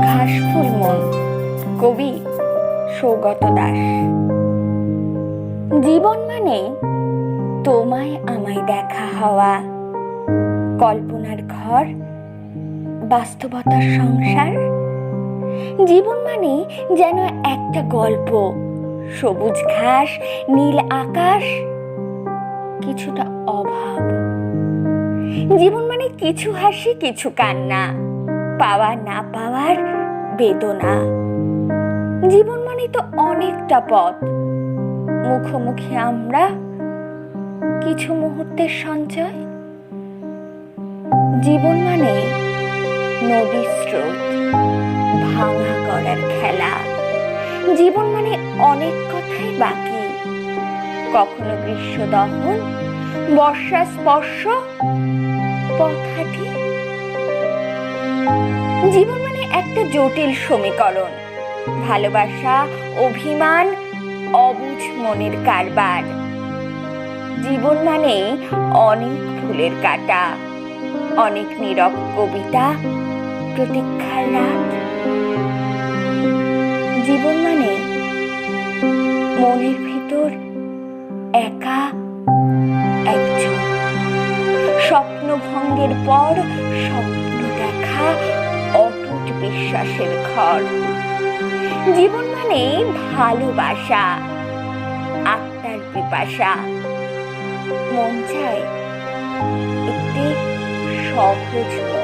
ঘাসফুল মন, কবি সৌগত দাস। জীবন মানে তোমায় আমায় দেখা হওয়া, কল্পনার ঘর, বাস্তবতার সংসার। জীবন মানে যেন একটা গল্প, সবুজ ঘাস, নীল আকাশ কিছুটা অভাব। জীবন মানে কিছু হাসি, কিছু কান্না। পাওয়া না পাওয়ার বেদনা। জীবন মানে তো অনেকটা পথ। মুখোমুখি আমরা কিছু মুহূর্তের সঞ্চয়। জীবন মানে নদীর স্রোত, ভাঙা করার খেলা। জীবন মানে অনেক কথাই বাকি কখনো গ্রীষ্ম দহন, বর্ষা স্পর্শ পথ হাঁটি জীবন মানে একটা জটিল সমীকরণ। ভালোবাসা, অভিমান, অবুঝ মনের কারবার। জীবন মানে অনেক ফুলের কাটা, অনেক নীরব কবিতা, প্রতীক্ষার রাত। জীবন মানে মনের একা, একজন। স্বপ্ন ভঙ্গের পর স্বপ্ন দেখা, অটুট বিশ্বাসের ঘর। জীবন মানে ভালোবাসা, আত্মার পিপাসা। মন চায় একটি সহজ